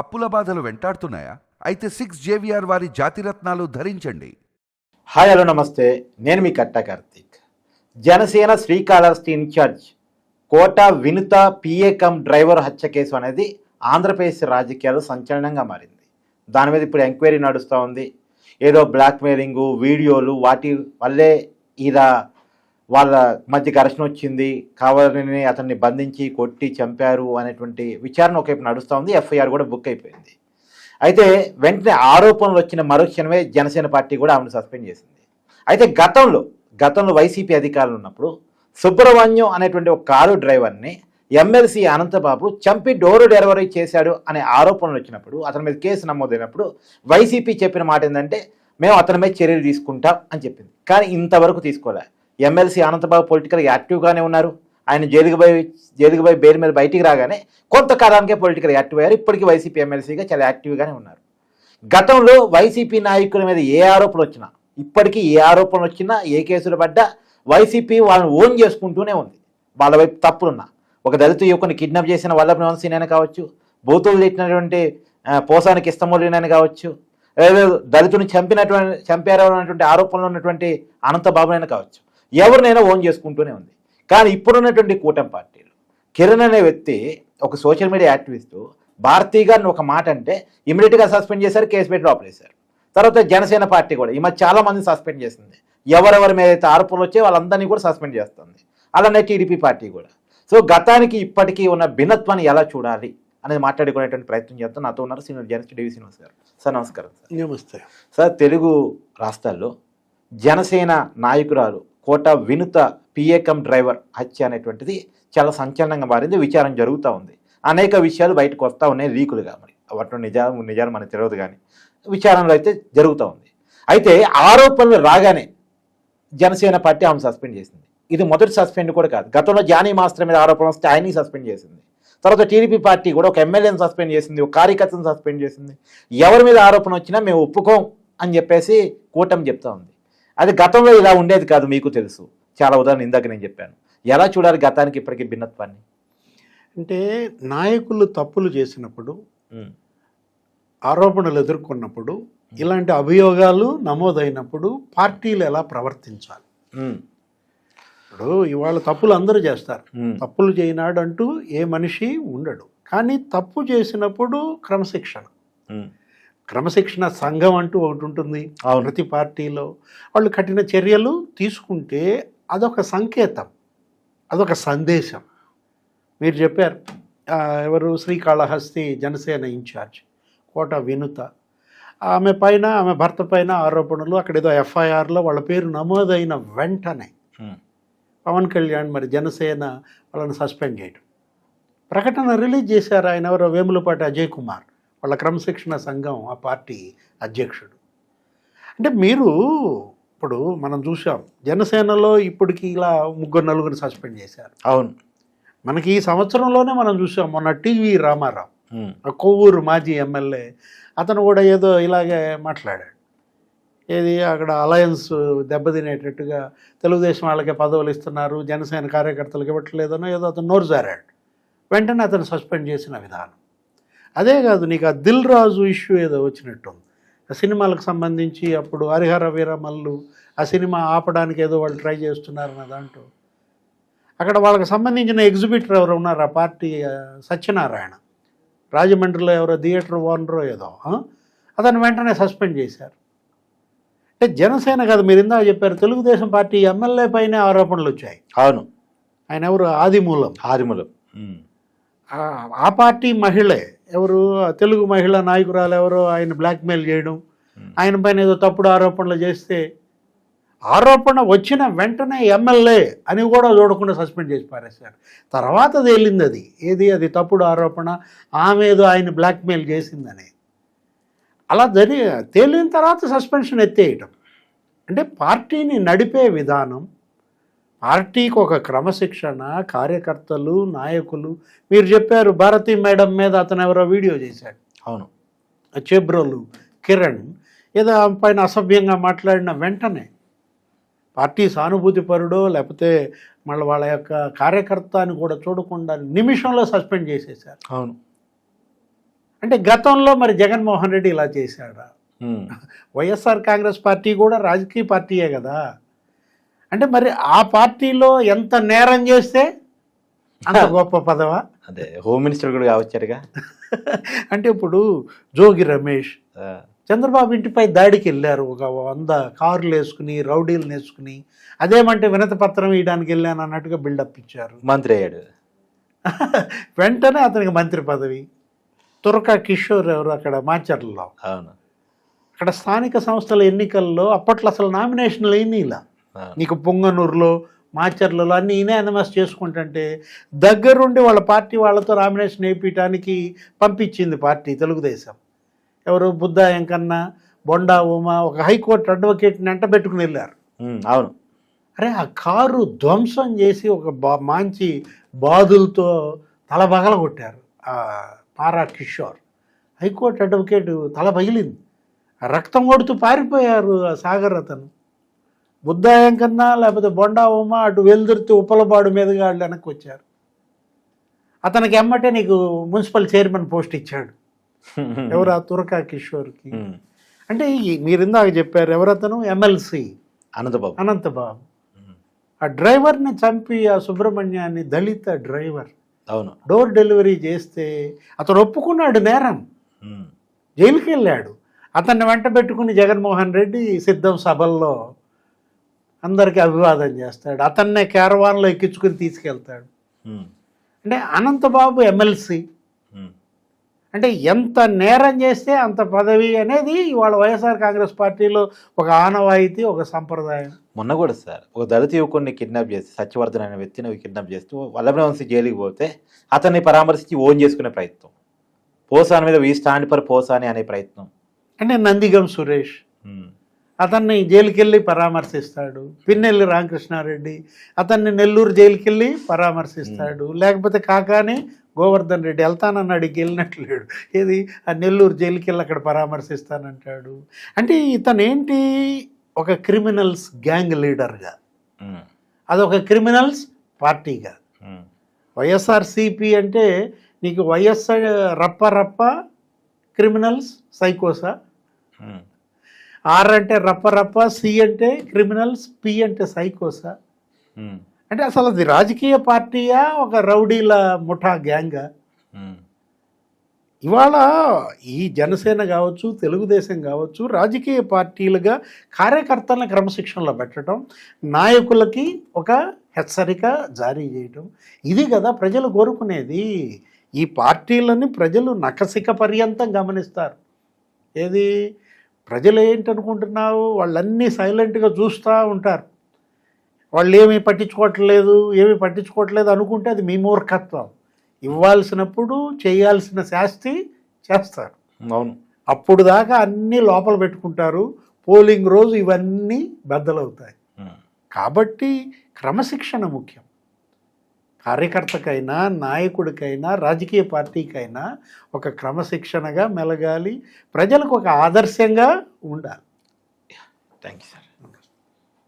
అప్పుల బాధలు వెంటాడుతున్నాయా? అయితే సిక్స్ జేవిఆర్ వారి జాతిరత్నాలు ధరించండి. హాయ్ హలో నమస్తే. నేను మీ Katta Karthik. Janasena Srikalahasti incharge Kota Vinutha PA cum driver హత్య కేసు అనేది ఆంధ్రప్రదేశ్ రాజకీయాలు సంచలనంగా మారింది. దాని మీద ఇప్పుడు ఎంక్వైరీ నడుస్తూ ఉంది. ఏదో బ్లాక్మెయిలింగ్ వీడియోలు వాటి వల్లే ఇలా వాళ్ళ మధ్య ఘర్షణ వచ్చింది కావాలని అతన్ని బంధించి కొట్టి చంపారు అనేటువంటి విచారణ ఒకవైపు నడుస్తూ ఉంది ఎఫ్ఐఆర్ కూడా బుక్ అయిపోయింది. అయితే వెంటనే ఆరోపణలు వచ్చిన మరుక్షణమే జనసేన పార్టీ కూడా ఆమెను సస్పెండ్ చేసింది. అయితే గతంలో గతంలో వైసీపీ అధికారులు ఉన్నప్పుడు సుబ్రహ్మణ్యం అనేటువంటి ఒక కారు డ్రైవర్ని ఎమ్మెల్సీ అనంతబాబు చంపి డోరు డెలివరీ చేశాడు అనే ఆరోపణలు వచ్చినప్పుడు అతని మీద కేసు నమోదైనప్పుడు వైసీపీ చెప్పిన మాట ఏంటంటే మేము అతని మీద చర్యలు తీసుకుంటాం అని చెప్పింది. కానీ ఇంతవరకు తీసుకోలే. ఎమ్మెల్సీ అనంతబాబు పొలిటికల్ యాక్టివ్గానే ఉన్నారు. ఆయన జైలుకు పోయి జైలుకు పోయి బెయిల్ మీద బయటికి రాగానే కొంతకాలానికే పొలిటికల్ యాక్టివ్ అయ్యారు. ఇప్పటికీ వైసీపీ ఎమ్మెల్సీగా చాలా యాక్టివ్గానే ఉన్నారు. గతంలో వైసీపీ నాయకుల మీద ఏ ఆరోపణలు వచ్చినా ఇప్పటికీ ఏ ఆరోపణలు వచ్చినా ఏ కేసులు పడ్డా వైసీపీ వాళ్ళని ఓన్ చేసుకుంటూనే ఉంది. వాళ్ళ వైపు తప్పులున్నా. ఒక దళిత యువకుని కిడ్నాప్ చేసిన వల్లభ వంశీనైనా కావచ్చు బూతులు తిట్టినటువంటి పోసానికి ఇష్టమూలినైనా కావచ్చు లేదా దళితుని చంపినటువంటి చంపారు అనేటువంటి ఆరోపణలు ఉన్నటువంటి అనంతబాబునైనా కావచ్చు. ఎవరినైనా ఓన్ చేసుకుంటూనే ఉంది. కానీ ఇప్పుడున్నటువంటి కూటమి పార్టీలు కిరణ్ అనే వ్యక్తి ఒక సోషల్ మీడియా యాక్టివిస్టు భారతీ గారిని ఒక మాట అంటే ఇమీడియట్గా సస్పెండ్ చేశారు కేసు పెట్టి లోపలేశారు తర్వాత జనసేన పార్టీ కూడా ఈ మధ్య చాలా మంది సస్పెండ్ చేసింది. ఎవరెవరి మీద అయితే ఆరోపణలు వచ్చాయో వాళ్ళందరినీ కూడా సస్పెండ్ చేస్తుంది. అలానే టీడీపీ పార్టీ కూడా. సో గతానికి ఇప్పటికీ ఉన్న భిన్నత్వాన్ని ఎలా చూడాలి అనేది మాట్లాడుకునేటువంటి ప్రయత్నం చేస్తాం నాతో ఉన్నారు సీనియర్ జర్నలిస్ట్ డివి శ్రీనివాస్ గారు. సార్ నమస్కారం సార్. నమస్తే. సార్ తెలుగు రాష్ట్రాల్లో జనసేన నాయకురాలు కోట వినుత పిఏకం డ్రైవర్ హత్య అనేటువంటిది చాలా సంచలనంగా మారింది విచారం జరుగుతూ ఉంది. అనేక విషయాలు బయటకు వస్తూ ఉన్నాయి లీకులుగా మరి. వాటిలో నిజాలు నిజాలు మనకు తెలియదు కానీ విచారణలో అయితే జరుగుతూ ఉంది. అయితే ఆరోపణలు రాగానే జనసేన పార్టీ ఆమె సస్పెండ్ చేసింది. ఇది మొదటి సస్పెండ్ కూడా కాదు. గతంలో జానీ మాస్టర్ మీద ఆరోపణ వస్తే ఆయన్ని సస్పెండ్ చేసింది. తర్వాత టీడీపీ పార్టీ కూడా ఒక ఎమ్మెల్యేని సస్పెండ్ చేసింది ఒక కార్యకర్తను సస్పెండ్ చేసింది. ఎవరి మీద ఆరోపణ వచ్చినా మేము ఒప్పుకోం అని చెప్పేసి కూటమి చెప్తా ఉంది. అది గతంలో ఇలా ఉండేది కాదు మీకు తెలుసు. చాలా ఉదాహరణ ఇందాక నేను చెప్పాను. ఎలా చూడాలి గతానికి ఇప్పటికీ భిన్నత్వాన్ని? అంటే నాయకులు తప్పులు చేసినప్పుడు ఆరోపణలు ఎదుర్కొన్నప్పుడు ఇలాంటి అభియోగాలు నమోదైనప్పుడు పార్టీలు ఎలా ప్రవర్తించాలి? ఇప్పుడు ఇవాళ తప్పులు అందరూ చేస్తారు. తప్పులు చేయనాడు అంటూ ఏ మనిషి ఉండడు. కానీ తప్పు చేసినప్పుడు క్రమశిక్షణ. క్రమశిక్షణ సంఘం అంటూ ఒకటి ఉంటుంది. ప్రతి పార్టీలో వాళ్ళు కఠిన చర్యలు తీసుకుంటే అదొక సంకేతం అదొక సందేశం. మీరు చెప్పారు ఎవరు? శ్రీకాళహస్తి జనసేన ఇన్ఛార్జ్ కోట వినుత. ఆమె పైన ఆమె భర్త పైన ఆరోపణలు అక్కడ ఏదో ఎఫ్ఐఆర్లో వాళ్ళ పేరు నమోదైన వెంటనే పవన్ కళ్యాణ్ మరి జనసేన వాళ్ళని సస్పెండ్ చేయడం. ప్రకటన రిలీజ్ చేశారు ఆయన ఎవరో? వేములపాటి అజయ్ కుమార్. వాళ్ళ క్రమశిక్షణ సంఘం ఆ పార్టీ అధ్యక్షుడు. అంటే మీరు ఇప్పుడు మనం చూసాం జనసేనలో ఇప్పటికి ఇలా ముగ్గురు నలుగురు సస్పెండ్ చేశారు. అవును. మనకి ఈ సంవత్సరంలోనే మనం చూసాం మొన్న టీవీ రామారావు కొవ్వూరు మాజీ ఎమ్మెల్యే అతను కూడా ఏదో ఇలాగే మాట్లాడాడు. ఏది అక్కడ అలయన్స్ దెబ్బతినేటట్టుగా తెలుగుదేశం వాళ్ళకే పదవులు ఇస్తున్నారు జనసేన కార్యకర్తలకు ఇవ్వట్లేదనో ఏదో అతను నోరు జారాడు. వెంటనే అతను సస్పెండ్ చేసిన విధానం. అదే కాదు నీకు ఆ దిల్ రాజు ఇష్యూ ఏదో వచ్చినట్టు ఆ సినిమాలకు సంబంధించి అప్పుడు హరిహర వీరమల్లు ఆ సినిమా ఆపడానికి ఏదో వాళ్ళు ట్రై చేస్తున్నారన్న దాంట్లో అక్కడ వాళ్ళకి సంబంధించిన ఎగ్జిబిటర్ ఎవరు ఉన్నారు ఆ పార్టీ సత్యనారాయణ. రాజమండ్రిలో ఎవరో థియేటర్ ఓనరో ఏదో? అతను వెంటనే సస్పెండ్ చేశారు. అంటే జనసేన కాదు మీరు ఇందాక చెప్పారు తెలుగుదేశం పార్టీ ఎమ్మెల్యే పైనే ఆరోపణలు వచ్చాయి. అవును. ఆయన ఎవరు? ఆదిమూలం. ఆదిములు. ఆ పార్టీ మహిళే. ఎవరు తెలుగు మహిళా నాయకురాలు ఎవరో ఆయన బ్లాక్మెయిల్ చేయడం. ఆయన పైన ఏదో తప్పుడు ఆరోపణలు చేస్తే ఆరోపణ వచ్చిన వెంటనే ఎమ్మెల్యే అని కూడా చూడకుండా సస్పెండ్ చేసి పారేశారు. తర్వాత తేలింది అది. ఏది? అది తప్పుడు ఆరోపణ. ఆమె ఏదో ఆయన బ్లాక్మెయిల్ చేసిందని. అలా జరిగి తేలిన తర్వాత సస్పెన్షన్ ఎత్తేయటం. అంటే పార్టీని నడిపే విధానం పార్టీకి ఒక క్రమశిక్షణ కార్యకర్తలు నాయకులు మీరు చెప్పారు భారతి మేడం మీద అతను ఎవరో వీడియో చేశాడు. అవును. చెబ్రోలు కిరణ్ ఏదో ఆమె పైన అసభ్యంగా మాట్లాడిన వెంటనే పార్టీ సానుభూతి పరుడో లేకపోతే మళ్ళీ వాళ్ళ యొక్క కార్యకర్త అని కూడా చూడకుండా నిమిషంలో సస్పెండ్ చేసేశారు. అవును. అంటే గతంలో మరి జగన్మోహన్ రెడ్డి ఇలా చేశాడా. వైఎస్ఆర్ కాంగ్రెస్ పార్టీ కూడా రాజకీయ పార్టీయే కదా. అంటే మరి ఆ పార్టీలో ఎంత నేరం చేస్తే అంత గొప్ప పదవా? అదే హోమ్ మినిస్టర్ కూడా కావచ్చారుగా అంటే ఇప్పుడు జోగి రమేష్ చంద్రబాబు ఇంటిపై దాడికి వెళ్ళారు. ఒక వంద కార్లు వేసుకుని రౌడీలు వేసుకుని అదేమంటే వినతి పత్రం ఇవ్వడానికి వెళ్ళాను అన్నట్టుగా బిల్డప్ ఇచ్చారు. మంత్రి అయ్యాడు. వెంటనే అతనికి మంత్రి పదవి. తురక కిషోర్ ఎవరు అక్కడ? మాచర్లలో. అవును. అక్కడ స్థానిక సంస్థల ఎన్నికల్లో అప్పట్లో అసలు నామినేషన్లు అయినాయి ఇలా. నీకు పొంగనూరులో మాచర్లలో అన్నీ ఈయనే అనమస్ చేసుకుంటుంటే దగ్గరుండి వాళ్ళ పార్టీ వాళ్ళతో నామినేషన్ వేయించడానికి పంపించింది పార్టీ తెలుగుదేశం. ఎవరు బుద్ధ ఎంకన్నా బొండా ఉమా ఒక హైకోర్టు అడ్వకేట్ని అంట పెట్టుకుని వెళ్ళారు. అవును. అరే ఆ కారు ధ్వంసం చేసి ఒక బా మంచి బాదులతో తల పగల కొట్టారు ఆ పారా కిషోర్. హైకోర్టు అడ్వకేట్ తల పగిలింది. రక్తం కొడుతూ పారిపోయారు ఆ సాగర్ అతను. బుద్ధాయం కన్నా లేకపోతే బొండా ఉమా అటు వెలుదుర్తి ఉప్పలపాడు మీదుగా వాళ్ళు వెనక్కి వచ్చారు. అతనికి ఎమ్మటే నీకు మున్సిపల్ చైర్మన్ పోస్ట్ ఇచ్చాడు. ఎవరు ఆ తురకా కిషోర్కి? అంటే మీరు ఇందాక చెప్పారు ఎవరతను? ఎమ్మెల్సీ. అనంతబాబు. అనంతబాబు. ఆ డ్రైవర్ని చంపి ఆ సుబ్రహ్మణ్యాన్ని దళిత డ్రైవర్. అవును. డోర్ డెలివరీ చేస్తే అతను ఒప్పుకున్నాడు నేరం. జైలుకి వెళ్ళాడు అతన్ని వెంట పెట్టుకుని జగన్మోహన్ రెడ్డి సిద్ధం సభల్లో అందరికీ అభివాదం చేస్తాడు. అతన్నే క్యారవాన్లో ఎక్కించుకుని తీసుకెళ్తాడు. అంటే అనంతబాబు ఎమ్మెల్సీ. అంటే ఎంత నేరం చేస్తే అంత పదవి అనేది ఇవాళ వైఎస్ఆర్ కాంగ్రెస్ పార్టీలో ఒక ఆనవాయితీ ఒక సంప్రదాయం. మొన్న కూడా సార్ ఒక దళిత యువకుడిని కిడ్నాప్ చేసి సత్యవర్ధన్ అనే వ్యక్తిని కిడ్నాప్ చేస్తూ వల్లభవంశీ జైలుకి పోతే అతన్ని పరామర్శించి ఓన్ చేసుకునే ప్రయత్నం. పోసాని మీద వీ స్టాండ్ పర్ పోసాని అనే ప్రయత్నం. అంటే నందిగం సురేష్. అతన్ని జైలుకి వెళ్ళి పరామర్శిస్తాడు. పిన్నెల్లి రామకృష్ణారెడ్డి అతన్ని నెల్లూరు జైలుకి వెళ్ళి పరామర్శిస్తాడు లేకపోతే కాకాని గోవర్ధన్ రెడ్డి వెళ్తానన్నాడు వెళ్ళినట్లేడు ఏది? ఆ నెల్లూరు జైలుకి వెళ్ళి అక్కడ పరామర్శిస్తానంటాడు. అంటే ఇతను ఏంటి ఒక క్రిమినల్స్ గ్యాంగ్ లీడర్గా. అదొక క్రిమినల్స్ పార్టీగా. వైఎస్ఆర్సిపి అంటే నీకు వైఎస్ఆర్ రప్ప రప్ప క్రిమినల్స్ సైకోసా? ఆర్ అంటే రప్ప రప్ప సి అంటే క్రిమినల్స్ పి అంటే సైకోసా. అంటే అసలు అది రాజకీయ పార్టీయా ఒక రౌడీల ముఠా గ్యాంగా? ఇవాళ ఈ జనసేన కావచ్చు తెలుగుదేశం కావచ్చు రాజకీయ పార్టీలుగా కార్యకర్తలను క్రమశిక్షణలో పెట్టడం నాయకులకి ఒక హెచ్చరిక జారీ చేయటం ఇది కదా ప్రజలు కోరుకునేది. ఈ పార్టీలని ప్రజలు నకసిక పర్యంతం గమనిస్తారు. ఏది? ప్రజలు ఏంటనుకుంటున్నావు వాళ్ళన్నీ సైలెంట్గా చూస్తూ ఉంటారు. వాళ్ళు ఏమీ పట్టించుకోవట్లేదు ఏమీ పట్టించుకోవట్లేదు అనుకుంటే అది మీ మూర్ఖత్వం. ఇవ్వాల్సినప్పుడు చేయాల్సిన శాస్తి చేస్తారు. అవును. అప్పుడు దాకా అన్నీ లోపల పెట్టుకుంటారు. పోలింగ్ రోజు ఇవన్నీ బద్దలవుతాయి. కాబట్టి క్రమశిక్షణ ముఖ్యం. కార్యకర్తకైనా నాయకుడికైనా రాజకీయ పార్టీకైనా ఒక క్రమశిక్షణగా మెలగాలి. ప్రజలకు ఒక ఆదర్శంగా ఉండాలి. Thank you sir